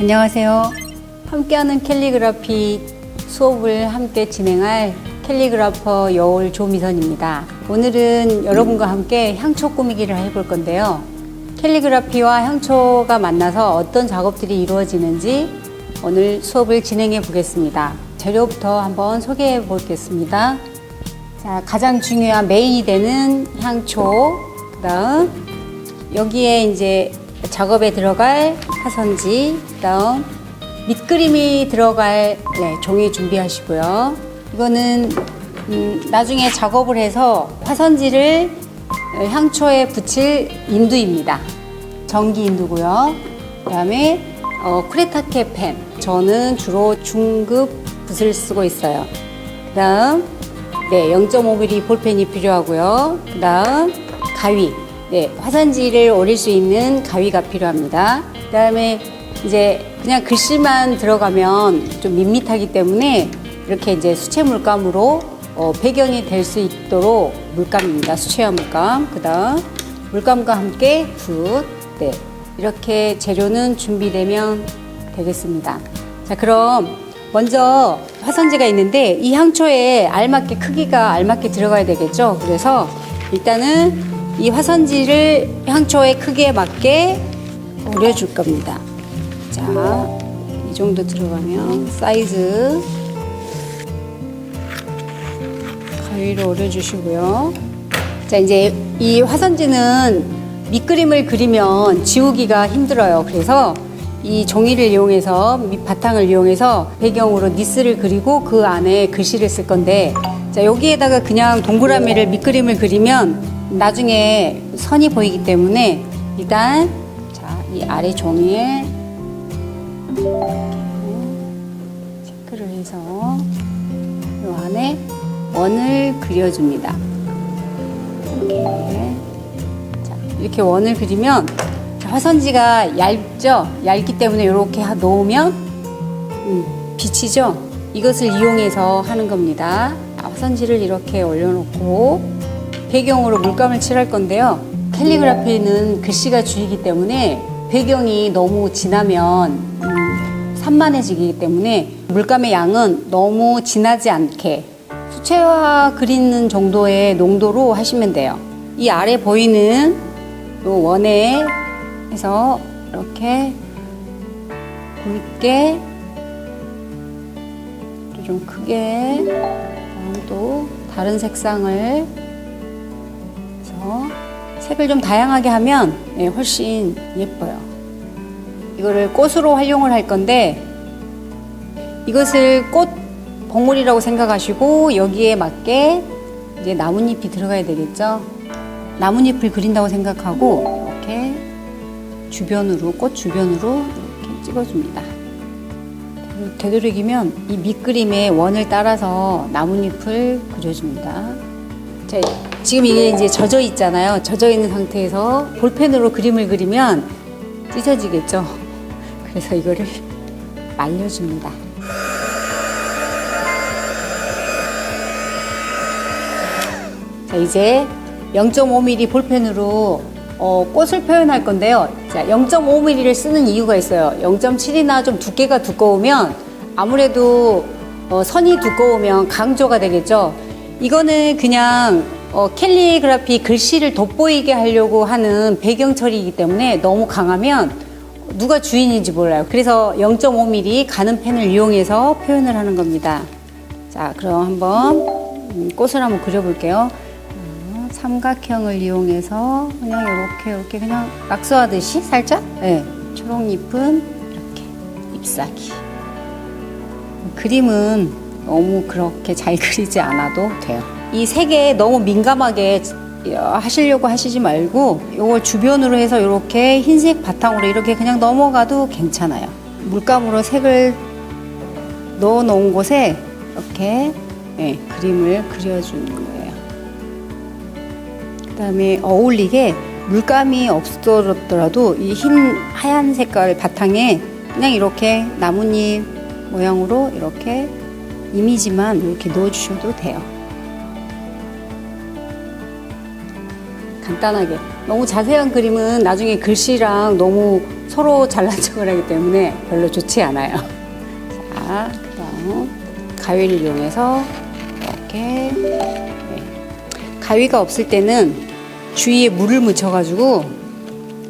안녕하세요. 함께하는 캘리그라피 수업을 함께 진행할 캘리그라퍼 여울 조미선입니다. 오늘은 여러분과 함께 향초 꾸미기를 해볼 건데요. 캘리그라피와 향초가 만나서 어떤 작업들이 이루어지는지 오늘 수업을 진행해 보겠습니다. 재료부터 한번 소개해 보겠습니다. 자, 가장 중요한 메인이 되는 향초, 그 다음 여기에 이제 작업에 들어갈 화선지, 그 다음 밑그림이 들어갈 네, 종이 준비하시고요. 이거는 음, 나중에 작업을 해서 화선지를 향초에 붙일 인두입니다. 전기 인두고요. 그다음에 어, 쿠레타케 펜. 저는 주로 중급 붓을 쓰고 있어요. 그다음 네 0.5mm 볼펜이 필요하고요. 그다음 가위. 네 화산지를 오릴 수 있는 가위가 필요합니다. 그다음에 이제 그냥 글씨만 들어가면 좀 밋밋하기 때문에 이렇게 이제 수채 물감으로 어, 배경이 될 수 있도록 물감입니다. 수채화 물감. 그다음 물감과 함께 붓. 네. 이렇게 재료는 준비되면 되겠습니다. 자, 그럼 먼저 화선지가 있는데 이 향초에 알맞게 크기가 알맞게 들어가야 되겠죠. 그래서 일단은 이 화선지를 향초의 크기에 맞게 오려줄 겁니다. 자, 이 정도 들어가면 사이즈 가위로 오려주시고요. 자, 이제 이 화선지는 밑그림을 그리면 지우기가 힘들어요. 그래서 이 종이를 이용해서 밑 바탕을 이용해서 배경으로 니스를 그리고 그 안에 글씨를 쓸 건데 자, 여기에다가 그냥 동그라미를 밑그림을 그리면 나중에 선이 보이기 때문에 일단 자, 이 아래 종이에 체크를 해서 이 안에 원을 그려줍니다. 이렇게 자, 이렇게 원을 그리면 자, 화선지가 얇죠? 얇기 때문에 이렇게 하- 놓으면 음, 비치죠? 이것을 이용해서 하는 겁니다. 자, 화선지를 이렇게 올려놓고 배경으로 물감을 칠할 건데요. 캘리그라피는 글씨가 주이기 때문에 배경이 너무 진하면 음, 산만해지기 때문에 물감의 양은 너무 진하지 않게 수채화 그리는 정도의 농도로 하시면 돼요. 이 아래 보이는 요 원에 해서 이렇게 굵게 또좀 크게 또 다른 색상을 해서 색을 좀 다양하게 하면 예, 훨씬 예뻐요. 이거를 꽃으로 활용을 할 건데 이것을 꽃 봉우리라고 생각하시고 여기에 맞게 이제 나뭇잎이 들어가야 되겠죠. 나뭇잎을 그린다고 생각하고 이렇게 주변으로 꽃 주변으로 이렇게 찍어줍니다. 되도록이면 이 밑그림의 원을 따라서 나뭇잎을 그려줍니다. 자, 지금 이게 이제 젖어 있잖아요. 젖어 있는 상태에서 볼펜으로 그림을 그리면 찢어지겠죠. 그래서 이거를 말려줍니다. 자, 이제 0.5mm 볼펜으로 어, 꽃을 표현할 건데요. 자, 0.5mm를 쓰는 이유가 있어요. 0.7이나 좀 두께가 두꺼우면 아무래도 어, 선이 두꺼우면 강조가 되겠죠. 이거는 그냥 어, 캘리그라피 글씨를 돋보이게 하려고 하는 배경 처리이기 때문에 너무 강하면 누가 주인인지 몰라요. 그래서 0.5mm 가는 펜을 이용해서 표현을 하는 겁니다. 자, 그럼 한번 음, 꽃을 한번 그려볼게요. 어, 삼각형을 이용해서 그냥 이렇게 이렇게 그냥 낙서하듯이 살짝 네. 초록잎은 이렇게 잎사귀 그림은 너무 그렇게 잘 그리지 않아도 돼요. 이 색에 너무 민감하게 하시려고 하시지 말고 이걸 주변으로 해서 이렇게 흰색 바탕으로 이렇게 그냥 넘어가도 괜찮아요. 물감으로 색을 넣어 놓은 곳에 이렇게 예, 그림을 그려주는 거예요. 그다음에 어울리게 물감이 없더라도 이 흰 하얀 색깔 바탕에 그냥 이렇게 나뭇잎 모양으로 이렇게 이미지만 이렇게 넣어주셔도 돼요. 간단하게 너무 자세한 그림은 나중에 글씨랑 너무 서로 잘난 척을 하기 때문에 별로 좋지 않아요. 자, 그 다음 가위를 이용해서 이렇게 네. 가위가 없을 때는 주위에 물을 묻혀가지고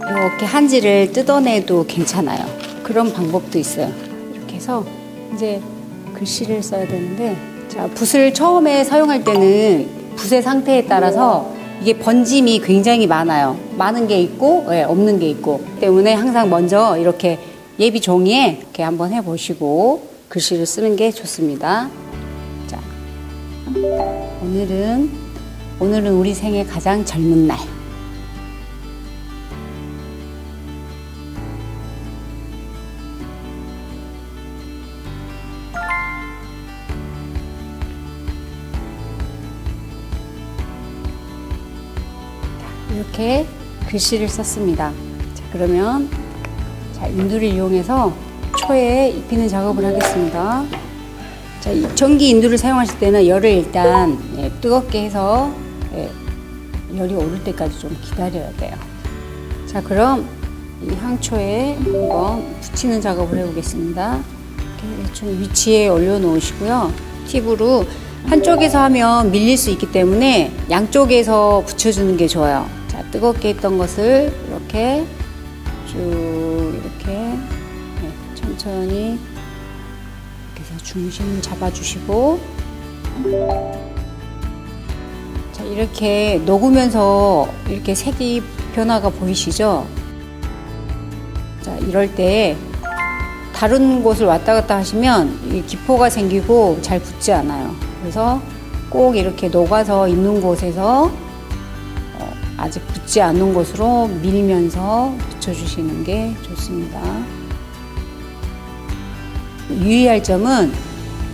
이렇게 한지를 뜯어내도 괜찮아요. 그런 방법도 있어요. 이렇게 해서 이제 글씨를 써야 되는데 자 붓을 처음에 사용할 때는 붓의 상태에 따라서 이게 번짐이 굉장히 많아요. 많은 게 있고 예, 없는 게 있고 때문에 항상 먼저 이렇게 예비 종이에 이렇게 한번 해보시고 글씨를 쓰는 게 좋습니다. 자 오늘은 오늘은 우리 생애 가장 젊은 날. 이렇게 글씨를 썼습니다. 자, 그러면 자, 인두를 이용해서 초에 입히는 작업을 하겠습니다. 자, 이 전기 인두를 사용하실 때는 열을 일단 예, 뜨겁게 해서 예, 열이 오를 때까지 좀 기다려야 돼요. 자, 그럼 이 향초에 한번 붙이는 작업을 해보겠습니다. 이렇게 위치에 올려놓으시고요. 팁으로 한쪽에서 하면 밀릴 수 있기 때문에 양쪽에서 붙여주는 게 좋아요. 자, 뜨겁게 했던 것을 이렇게 쭉 이렇게 네, 천천히 이렇게 해서 중심 잡아주시고 자, 이렇게 녹으면서 이렇게 색이 변화가 보이시죠? 자, 이럴 때 다른 곳을 왔다 갔다 하시면 이 기포가 생기고 잘 붙지 않아요. 그래서 꼭 이렇게 녹아서 있는 곳에서 어, 아직 붙지 않는 곳으로 밀면서 붙여주시는 게 좋습니다. 유의할 점은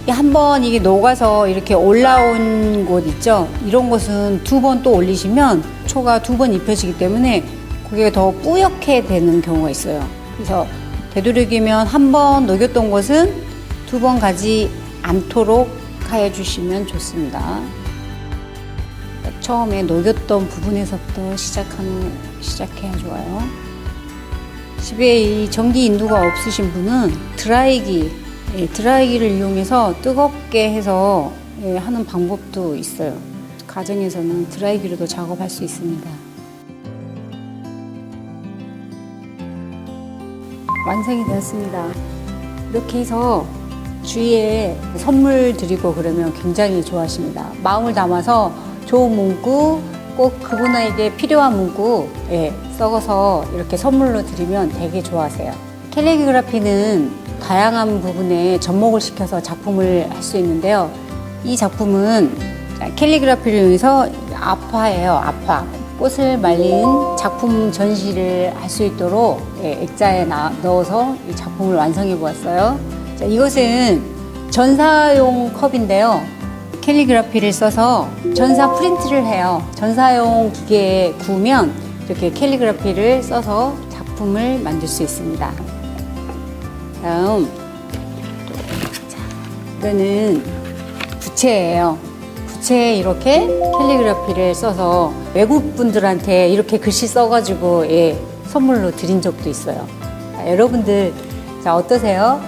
한번 이게 녹아서 이렇게 올라온 곳 있죠? 이런 곳은 두 번 또 올리시면 초가 두 번 입혀지기 때문에 그게 더 뿌옇게 되는 경우가 있어요. 그래서 되도록이면 한 번 녹였던 곳은 두 번 가지 않도록 하여 주시면 좋습니다. 처음에 녹였던 부분에서부터 시작하는, 시작해야 좋아요. 집에 이 전기 인두가 없으신 분은 드라이기, 예, 드라이기를 이용해서 뜨겁게 해서 예, 하는 방법도 있어요. 가정에서는 드라이기로도 작업할 수 있습니다. 완성이 되었습니다. 이렇게 해서 주위에 선물 드리고 그러면 굉장히 좋아하십니다. 마음을 담아서 좋은 문구 꼭 그분에게 필요한 문구 예, 썩어서 이렇게 선물로 드리면 되게 좋아하세요. 캘리그라피는 다양한 부분에 접목을 시켜서 작품을 할 수 있는데요. 이 작품은 캘리그라피를 이용해서 아파예요. 아파. 꽃을 말린 작품 전시를 할 수 있도록 예, 액자에 나- 넣어서 이 작품을 완성해 보았어요. 자, 이것은 전사용 컵인데요. 캘리그라피를 써서 전사 프린트를 해요. 전사용 기계에 구우면 이렇게 캘리그라피를 써서 작품을 만들 수 있습니다. 다음, 자, 이거는 부채예요. 부채에 이렇게 캘리그라피를 써서 외국 분들한테 이렇게 글씨 써가지고 예, 선물로 드린 적도 있어요. 자, 여러분들 자 어떠세요?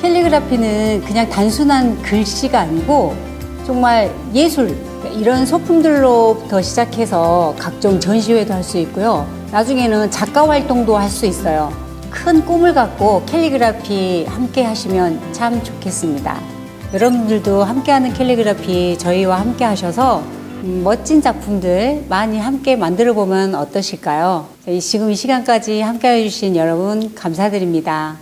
캘리그라피는 그냥 단순한 글씨가 아니고 정말 예술 이런 소품들로부터 시작해서 각종 전시회도 할 수 있고요. 나중에는 작가 활동도 할 수 있어요. 큰 꿈을 갖고 캘리그라피 함께 하시면 참 좋겠습니다. 여러분들도 함께하는 캘리그라피 저희와 함께 하셔서 음, 멋진 작품들 많이 함께 만들어 보면 어떠실까요? 이 지금 이 시간까지 함께 해주신 여러분 감사드립니다.